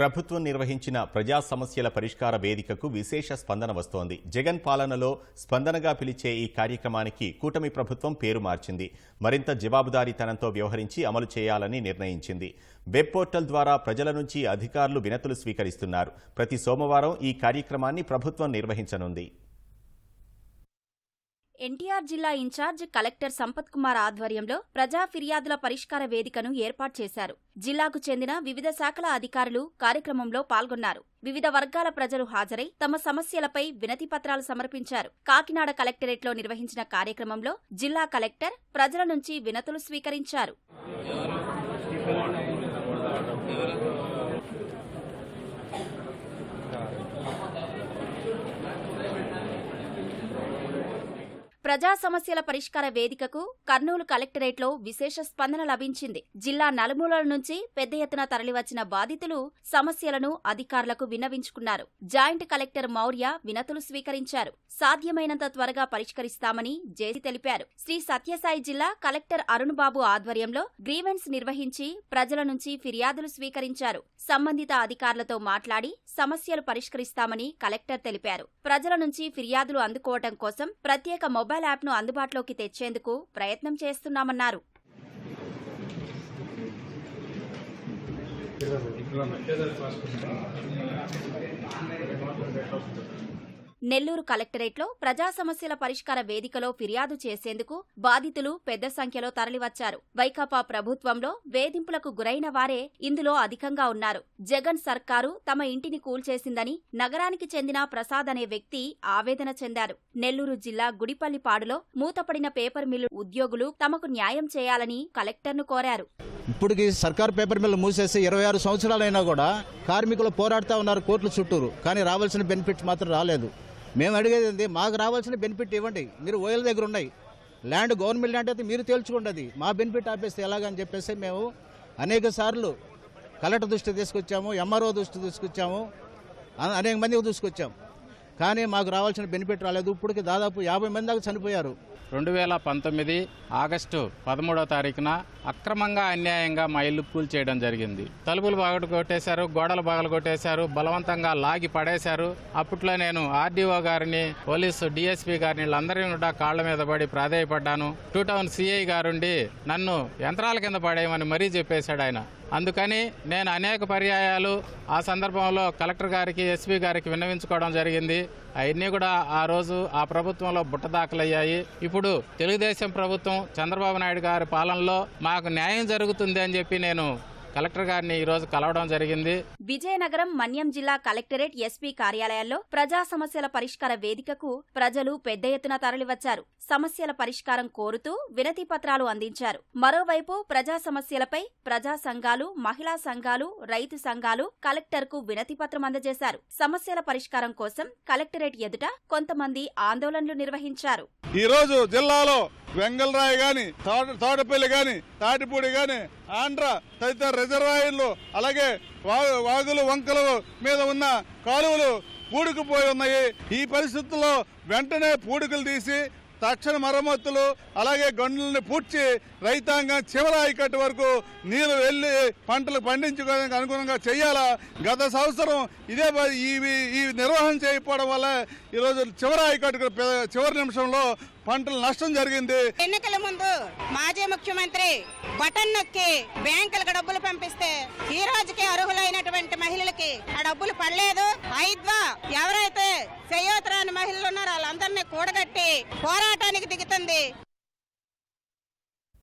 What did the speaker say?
ప్రభుత్వం నిర్వహించిన ప్రజా సమస్యల పరిష్కార వేదికకు విశేష స్పందన వస్తోంది. జగన్ పాలనలో స్పందనగా పిలిచే ఈ కార్యక్రమానికి కూటమి ప్రభుత్వం పేరు మార్చింది. మరింత జవాబుదారీతనంతో వ్యవహరించి అమలు చేయాలని నిర్ణయించింది. వెబ్ పోర్టల్ ద్వారా ప్రజల నుంచి అధికారులు వినతులు స్వీకరిస్తున్నారు. ప్రతి సోమవారం ఈ కార్యక్రమాన్ని ప్రభుత్వం నిర్వహించనుంది. ఎన్టీఆర్ జిల్లా ఇన్ఛార్జ్ కలెక్టర్ సంపత్ కుమార్ ఆధ్వర్యంలో ప్రజా ఫిర్యాదుల పరిష్కార వేదికను ఏర్పాటు చేశారు. జిల్లాకు చెందిన వివిధ శాఖల అధికారులు కార్యక్రమంలో పాల్గొన్నారు. వివిధ వర్గాల ప్రజలు హాజరై తమ సమస్యలపై వినతి పత్రాలు సమర్పించారు. కాకినాడ కలెక్టరేట్లో నిర్వహించిన కార్యక్రమంలో జిల్లా కలెక్టర్ ప్రజల నుంచి వినతులు స్వీకరించారు. ప్రజా సమస్యల పరిష్కార వేదికకు కర్నూలు కలెక్టరేట్లో విశేష స్పందన లభించింది. జిల్లా నలుమూలల నుంచి పెద్ద ఎత్తున తరలివచ్చిన బాధితులు సమస్యలను అధికారులకు విన్నవించుకున్నారు. జాయింట్ కలెక్టర్ మౌర్య వినతులు స్వీకరించారు. సాధ్యమైనంత త్వరగా పరిష్కరిస్తామని జేసీ తెలిపారు. శ్రీ సత్యసాయి జిల్లా కలెక్టర్ అరుణ్ బాబు ఆధ్వర్యంలో గ్రీవెన్స్ నిర్వహించి ప్రజల నుంచి ఫిర్యాదులు స్వీకరించారు. సంబంధిత అధికారులతో మాట్లాడి సమస్యలు పరిష్కరిస్తామని కలెక్టర్ తెలిపారు. ప్రజల నుంచి ఫిర్యాదులు అందుకోవటం కోసం ప్రత్యేక మొబైల్ యాప్ను అందుబాటులోకి తెచ్చేందుకు ప్రయత్నం చేస్తున్నామన్నారు. నెల్లూరు కలెక్టరేట్లో ప్రజా సమస్యల పరిష్కార వేదికలో ఫిర్యాదు చేసేందుకు బాధితులు పెద్ద సంఖ్యలో తరలివచ్చారు. వైకాపా ప్రభుత్వంలో వేధింపులకు గురైన వారే ఇందులో అధికంగా ఉన్నారు. జగన్ సర్కారు తమ ఇంటిని కూల్చేసిందని నగరానికి చెందిన ప్రసాద్ అనే వ్యక్తి ఆవేదన చెందారు. నెల్లూరు జిల్లా గుడిపల్లిపాడులో మూతపడిన పేపర్ మిల్లు ఉద్యోగులు తమకు న్యాయం చేయాలని కలెక్టర్ను కోరారు. ఇప్పటికి సర్కార్ పేపర్ మిల్లు మూసేసి ఇరవై ఆరు సంవత్సరాలైనా కూడా కార్మికులు పోరాడుతూ ఉన్నారు కోర్టుల చుట్టూరు. కానీ రావాల్సిన బెనిఫిట్స్ మాత్రం రాలేదు. మేము అడిగేది ఏంది? మాకు రావాల్సిన బెనిఫిట్ ఇవ్వండి. మీరు ఓఎల్ దగ్గర ఉన్నాయి ల్యాండ్ గవర్నమెంట్ ల్యాండ్ అయితే మీరు తేల్చుకోండి. మా బెనిఫిట్ ఆపేస్తే ఎలాగని చెప్పేసి మేము అనేక సార్లు కలెక్టర్ దృష్టి తీసుకొచ్చాము ఎంఆర్ఓ దృష్టి తీసుకొచ్చాము అనేక మందికి తీసుకొచ్చాము కానీ మాకు రావాల్సిన బెనిఫిట్ రాలేదు. ఇప్పటికి దాదాపు యాభై మంది దాకా చనిపోయారు. రెండు వేల పంతొమ్మిది ఆగస్టు పదమూడవ తారీఖున అక్రమంగా అన్యాయంగా మా ఇల్లు కూల్చేయడం జరిగింది. తలుపులు బాగలు కొట్టేశారు గోడలు బాగలు కొట్టేశారు బలవంతంగా లాగి పడేశారు. అప్పట్లో నేను ఆర్డీఓ గారిని పోలీసు డిఎస్పీ గారిని వీళ్ళందరినీ కూడా కాళ్ళ మీద పడి ప్రాధేయపడ్డాను. టూ టౌన్ సిఐ గారుండి నన్ను యంత్రాల కింద పడేయమని మరీ చెప్పేశాడు ఆయన. అందుకని నేను అనేక పర్యాయాలు ఆ సందర్భంలో కలెక్టర్ గారికి ఎస్పీ గారికి విన్నవించుకోవడం జరిగింది. అవన్నీ కూడా ఆ రోజు ఆ ప్రభుత్వంలో బుట్టదాఖలయ్యాయి ఇప్పుడు తెలుగుదేశం ప్రభుత్వం చంద్రబాబు నాయుడు గారి పాలనలో మాకు న్యాయం జరుగుతుంది అని చెప్పి నేను కలెక్టర్ గారిని ఈ రోజు కలవడం జరిగింది. విజయనగరం మన్యం జిల్లా కలెక్టరేట్ ఎస్పీ కార్యాలయాల్లో ప్రజా సమస్యల పరిష్కార వేదికకు ప్రజలు పెద్ద ఎత్తున తరలివచ్చారు. సమస్యల పరిష్కారం కోరుతూ వినతి పత్రాలు అందించారు. మరోవైపు ప్రజా సమస్యలపై ప్రజా సంఘాలు మహిళా సంఘాలు రైతు సంఘాలు కలెక్టర్కు వినతి పత్రం అందజేశారు. సమస్యల పరిష్కారం కోసం కలెక్టరేట్ ఎదుట కొంతమంది ఆందోళనలు నిర్వహించారు. ఈ రోజు జిల్లాలో వెంగళరాయి గాని తోట తోటపల్లి గాని తాటిపూడి గాని ఆంధ్ర తదితర రిజర్వాయర్లు అలాగే వా- వాగులు వంకలు మీద ఉన్న కాలువలు పూడుకుపోయి ఉన్నాయి. ఈ పరిస్థితుల్లో వెంటనే పూడికలు తీసి తక్షణ మరమ్మతులు అలాగే గనులను పూడ్చి రైతాంగం చివరి ఆయకట్టు వరకు నీరు వెళ్ళి పంటలు పండించుకోవడానికి అనుగుణంగా చేయాలా? గత సంవత్సరం ఇదే ప- ఈ ఈ నిర్వహణ చేయకపోవడం వల్ల ఈరోజు చివరి ఇక్కడికి చివరి నిమిషంలో పంటలు నష్టం జరిగింది. ఎన్నికల ముందు మాజీ ముఖ్యమంత్రి బటన్ నొక్కి బ్యాంకులకు డబ్బులు పంపిస్తే ఈ రోజుకి అర్హులైనటువంటి మహిళలకి ఆ డబ్బులు పడలేదు. ఐద్వా ఎవరైతే చేయోతరాని మహిళలు ఉన్నారో వాళ్ళందరినీ కూడగట్టి పోరాటానికి దిగుతుంది.